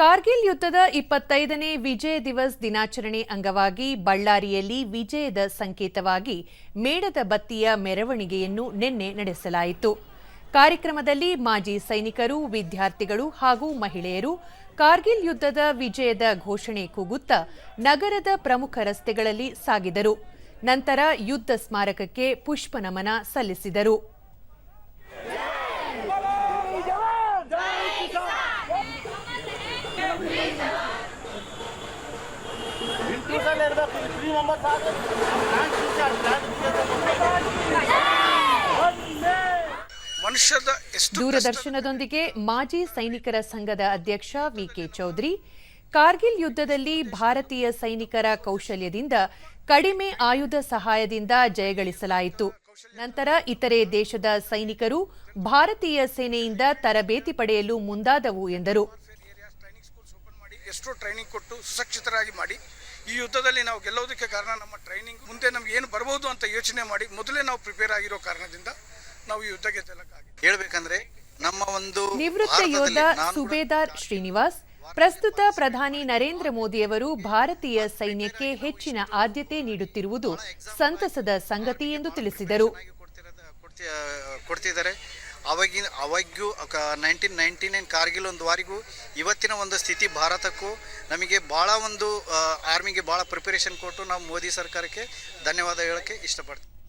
ಕಾರ್ಗಿಲ್ ಯುದ್ಧದ ಇಪ್ಪತ್ತೈದನೇ ವಿಜಯ ದಿವಸ್ ದಿನಾಚರಣೆ ಅಂಗವಾಗಿ ಬಳ್ಳಾರಿಯಲ್ಲಿ ವಿಜಯದ ಸಂಕೇತವಾಗಿ ಮೇಡದ ಬತ್ತಿಯ ಮೆರವಣಿಗೆಯನ್ನು ನಿನ್ನೆ ನಡೆಸಲಾಯಿತು. ಕಾರ್ಯಕ್ರಮದಲ್ಲಿ ಮಾಜಿ ಸೈನಿಕರು, ವಿದ್ಯಾರ್ಥಿಗಳು ಹಾಗೂ ಮಹಿಳೆಯರು ಕಾರ್ಗಿಲ್ ಯುದ್ಧದ ವಿಜಯದ ಘೋಷಣೆ ಕೂಗುತ್ತಾ ನಗರದ ಪ್ರಮುಖ ರಸ್ತೆಗಳಲ್ಲಿ ಸಾಗಿದರು. ನಂತರ ಯುದ್ಧ ಸ್ಮಾರಕಕ್ಕೆ ಪುಷ್ಪ ನಮನ ಸಲ್ಲಿಸಿದರು. ದೂರದರ್ಶನದೊಂದಿಗೆ ಮಾಜಿ ಸೈನಿಕರ ಸಂಘದ ಅಧ್ಯಕ್ಷ ವಿಕೆ ಚೌಧರಿ, ಕಾರ್ಗಿಲ್ ಯುದ್ಧದಲ್ಲಿ ಭಾರತೀಯ ಸೈನಿಕರ ಕೌಶಲ್ಯದಿಂದ ಕಡಿಮೆ ಆಯುಧ ಸಹಾಯದಿಂದ ಜಯಗಳಿಸಲಾಯಿತು. ನಂತರ ಇತರೆ ದೇಶದ ಸೈನಿಕರು ಭಾರತೀಯ ಸೇನೆಯಿಂದ ತರಬೇತಿ ಪಡೆಯಲು ಮುಂದಾದವು ಎಂದರು ಏರಿಯಾಸ್ ಟ್ರೈನಿಂಗ್ ಸ್ಕೂಲ್ಸ್ ಓಪನ್ ಮಾಡಿ ಎಷ್ಟೋ ಟ್ರೈನಿಂಗ್ ಕೊಟ್ಟು ಸುಸಕ್ಷಿತರಾಗಿ ಮಾಡಿ ಈ ಯುದ್ಧದಲ್ಲಿ ನಾವು ಗೆಲ್ಲೋದಕ್ಕೆ ಕಾರಣ ನಮ್ಮ ಟ್ರೈನಿಂಗ್ ಮುಂದೆ ನಮ್ಗೆ ಏನು ಬರ್ಬೋದು ಅಂತ ಯೋಚನೆ ಮಾಡಿ ಮೊದಲೇ ನಾವು ಪ್ರಿಪೇರ್ ಆಗಿರೋ ಕಾರಣದಿಂದ ನಾವು ಈ ಯುದ್ಧ ಹೇಳಬೇಕಂದ್ರೆ ಹೇಳ್ಬೇಕಂದ್ರೆ ನಮ್ಮ ಒಂದು ನಿವೃತ್ತ ಯೋಧ ಸುಬೇದಾರ್ ಶ್ರೀನಿವಾಸ್ ಪ್ರಸ್ತುತ ಪ್ರಧಾನಿ ನರೇಂದ್ರ ಮೋದಿಯವರು ಭಾರತೀಯ ಸೈನ್ಯಕ್ಕೆ ಹೆಚ್ಚಿನ ಆದ್ಯತೆ ನೀಡುತ್ತಿರುವುದು ಸಂತಸದ ಸಂಗತಿ ಎಂದು ತಿಳಿಸಿದರು. ಕೊಡ್ತಿದ್ದಾರೆ. ಅವಾಗಿನ ಅವಾಗ್ಯೂ ನೈನ್ಟೀನ್ ನೈಂಟಿ ನೈನ್ ಕಾರ್ಗಿಲ್ ಒಂದುವರೆಗೂ ಇವತ್ತಿನ ಒಂದು ಸ್ಥಿತಿ ಭಾರತಕ್ಕೂ ನಮಗೆ ಭಾಳ ಒಂದು ಆರ್ಮಿಗೆ ಭಾಳ ಪ್ರಿಪರೇಷನ್ ಕೊಟ್ಟು ನಾವು ಮೋದಿ ಸರ್ಕಾರಕ್ಕೆ ಧನ್ಯವಾದ ಹೇಳೋಕ್ಕೆ ಇಷ್ಟಪಡ್ತೀವಿ